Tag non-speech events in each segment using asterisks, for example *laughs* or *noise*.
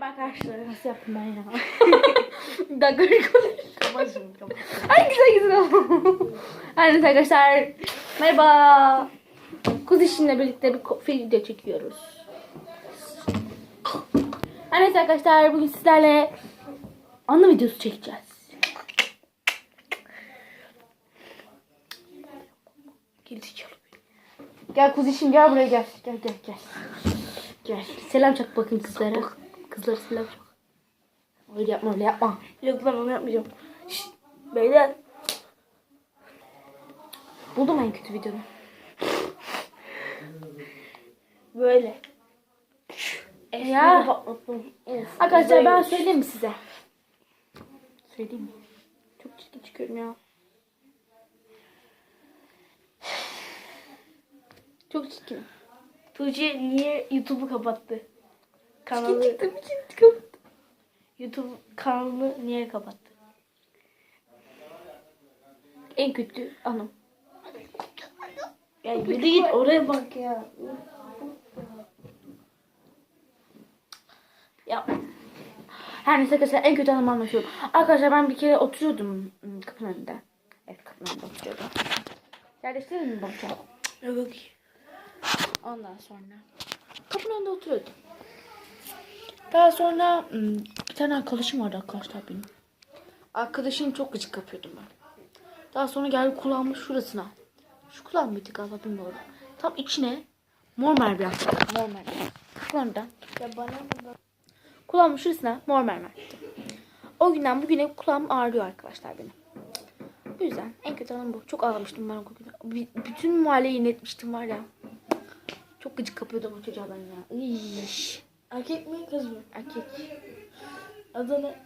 Merhaba arkadaşlar. Nasıl yaptım ben ya? Dakika bir konuş. Kapat şunu kapat. Ay güzel güzel. Her neyse arkadaşlar. Merhaba. Kuz işimle birlikte bir video çekiyoruz. Her neyse arkadaşlar bugün sizlerle anı videosu çekeceğiz. Gerizekalı. Gel kuz işim gel buraya gel. Gel gel gel. Gel. Selam çak bakayım kızlara. Kızlara selam çak. Öyle yapma öyle yapma. Yok lan onu yapmayacağım. Şşt, beyler. Buldum en kötü videonu. Böyle. Ya. Ya. Arkadaşlar ben söyleyeyim mi size? Söyleyeyim mi? Çok çirkin çıkıyorum ya. Çok çirkin. Tuğçe niye YouTube'u kapattı? Kanalı, Çıktım çıktım. YouTube kanalını niye kapattı? En kötü anım. Ya yürü git oraya bak ya. Ya. Her neyse arkadaşlar en kötü anımı anlatıyorum. Arkadaşlar ben bir kere oturuyordum ım, kapının önünde. Evet kapının önünde oturuyordum. Yerleştirelim mi bakacağım? Yok Ondan sonra kapının önünde oturuyordum. Daha sonra bir tane arkadaşım vardı arkadaşlar benim. Arkadaşım çok gıcık yapıyordum ben. Daha sonra geldi kulağımın şurasına. Şu kulağım mıydı galiba bilmiyorum. Tam içine mor mermer yaptı. Mor mermer. Ya bana mı? Kulağımın şurasına mor mermer yaptı. O günden bugüne kulağım ağrıyor arkadaşlar benim. Bu yüzden en kötü anım bu. Çok ağlamıştım ben o gün. Bütün mahalleyi inletmiştim var ya. Çok gıcık kapıyordum o çocuğa ben ya. İyiş. Erkek mi kız mı? Erkek. Adı ne?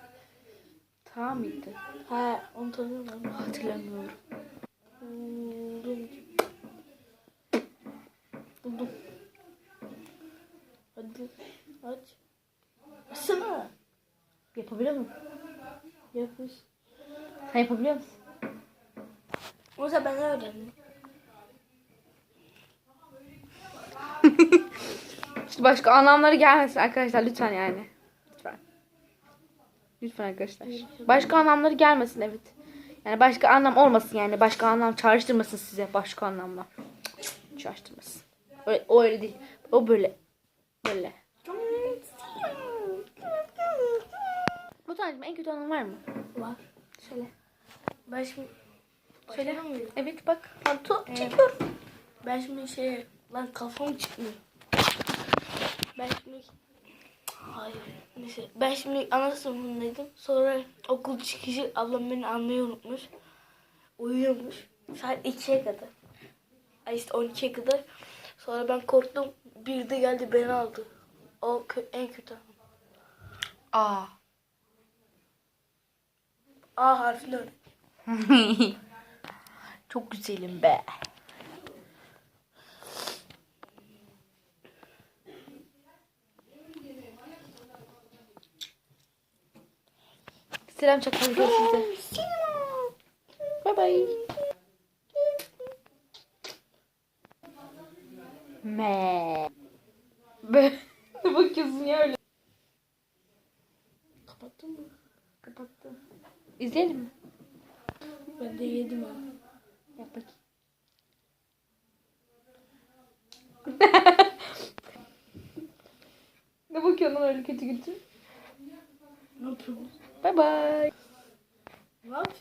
Tamam mıydı? He onu tanıyorum ben. Hatırlamıyorum. Buldum. Buldum. Hadi aç. Açsana. Yapabiliyor musun? Yapmış. Sen yapabiliyor musun? Oysa ben öğrendim. *laughs* İşte başka anlamları gelmesin arkadaşlar lütfen yani. Lütfen. Lütfen arkadaşlar. Başka anlamları gelmesin evet. Yani başka anlam olmasın yani. Başka anlam çağrıştırmasın size başka anlamlar. Çağrıştırmasın. Öyle, o öyle değil. O böyle. Böyle. Bu tanecim en kötü anlam var mı? Var. Söyle. Ben şimdi Söyle. Evet bak. Panto Evet. çekiyorum. Ben şimdi şey lan kafam çıkmıyor. Ben şimdi hayır neyse ben şimdi ana sınıfındaydım. Sonra okul çıkışı ablam beni almayı unutmuş. Uyuyormuş. Saat 2'ye kadar. Ay işte 12'ye kadar. Sonra ben korktum. Bir de geldi beni aldı. O kö- en kötü anım. Aa. A harfini. *laughs* Çok güzelim be. Selam çakalım size. Bye bye. Me. Be. Ne bakıyorsun ya öyle? Kapattın mı? Kapattım. İzleyelim mi? Ben de yedim ha. Yap bakayım. ne bakıyorsun lan öyle kötü kötü? Ne yapıyorsun? Bye bye. Ne yapıyorsun?